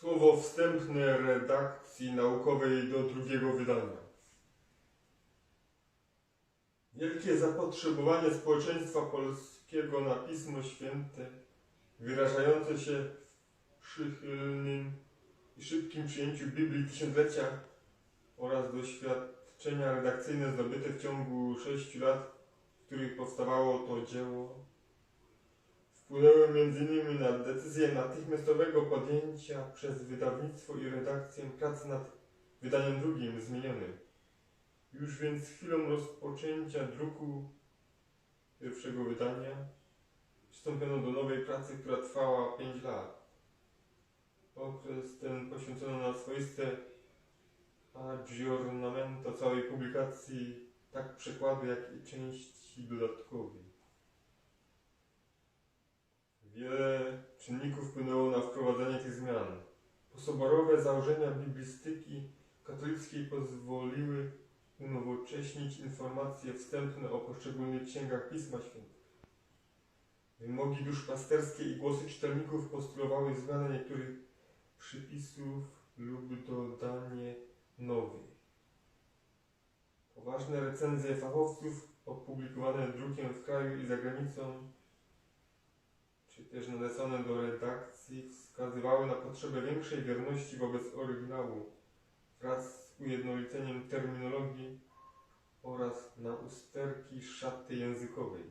Słowo wstępne redakcji naukowej do drugiego wydania. Wielkie zapotrzebowanie społeczeństwa polskiego na Pismo Święte, wyrażające się w przychylnym i szybkim przyjęciu Biblii Tysiąclecia oraz doświadczenia redakcyjne zdobyte w ciągu sześciu lat, w których powstawało to dzieło, wpłynęły m.in. na decyzję natychmiastowego podjęcia przez wydawnictwo i redakcję pracy nad wydaniem drugim zmienionym. Już więc chwilą rozpoczęcia druku pierwszego wydania przystąpiono do nowej pracy, która trwała 5 lat. Okres ten poświęcono na swoiste aggiornamento całej publikacji, tak przekładu, jak i części dodatkowej. Czynników wpłynęło na wprowadzenie tych zmian. Posoborowe założenia biblistyki katolickiej pozwoliły unowocześnić informacje wstępne o poszczególnych księgach Pisma Świętego. Wymogi duszpasterskie i głosy czytelników postulowały zmianę niektórych przypisów lub dodanie nowych. Poważne recenzje fachowców opublikowane drukiem w kraju i za granicą czy też nadesłane do redakcji wskazywały na potrzebę większej wierności wobec oryginału wraz z ujednoliceniem terminologii oraz na usterki szaty językowej.